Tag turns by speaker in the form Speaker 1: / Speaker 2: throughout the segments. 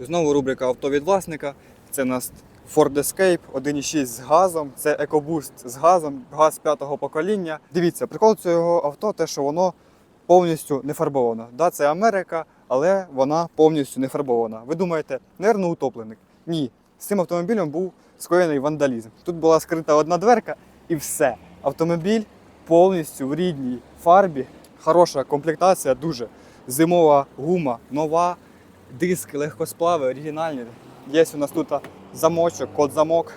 Speaker 1: Знову рубрика авто від власника. Це у нас Ford Escape 1.6 з газом. Це EcoBoost з газом, газ п'ятого покоління. Дивіться, прикол цього авто, те, що воно повністю не фарбовано. Да, це Америка, але вона повністю не фарбована. Ви думаєте, нервно утопленик? Ні. З цим автомобілем був скоєний вандалізм. Тут була скрита одна дверка і все. Автомобіль повністю в рідній фарбі. Хороша комплектація, дуже. Зимова гума, нова, диски, легкосплави, оригінальні. Є у нас тут замочок, код замок,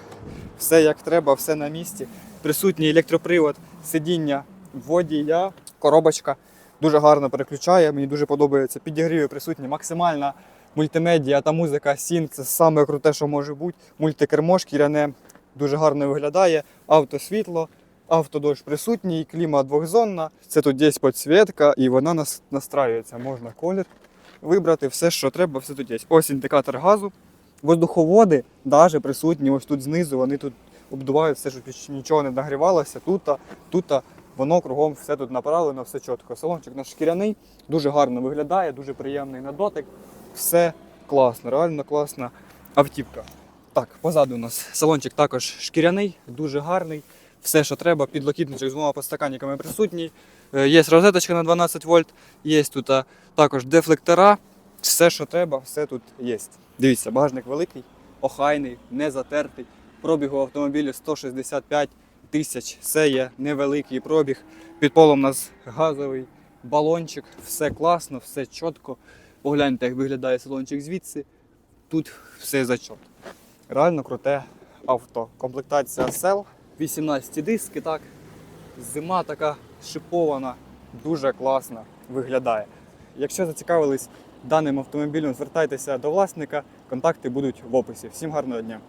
Speaker 1: все як треба, все на місці. Присутній електропривод, сидіння водія, коробочка. Дуже гарно переключає, мені дуже подобається. Підігріви присутні, максимальна мультимедіа та музика Sync. Це саме круте, що може бути. Мультикермо шкіряне дуже гарно виглядає. Автосвітло, автодощ присутній, кліма двохзонна. Це тут є підсвітка і вона нас настраюється. Можна колір вибрати, все, що треба, все тут є. Ось індикатор газу. Воздуховоди навіть присутні ось тут знизу, вони тут обдувають все, щоб нічого не нагрівалося. Тут, тут воно кругом все тут направлено, все чітко. Салончик наш шкіряний, дуже гарно виглядає, дуже приємний на дотик. Все класно, реально класна автівка. Так, позаду у нас салончик також шкіряний, дуже гарний. Все, що треба, підлокітничок з двома подстаканниками присутній. Е, Є розеточка на 12 вольт, є тут також дефлектора. Все, що треба, все тут є. Дивіться, багажник великий, охайний, не затертий. Пробігу автомобілю 165 тисяч. Це є невеликий пробіг. Під полом у нас газовий балончик, все класно, все чітко. Погляньте, як виглядає салончик звідси. Тут все зачот. Реально круте авто. Комплектація SL, 18 диски, так. Зима така шипована, дуже класно виглядає. Якщо зацікавились даним автомобілем, звертайтеся до власника, контакти будуть в описі. Всім гарного дня!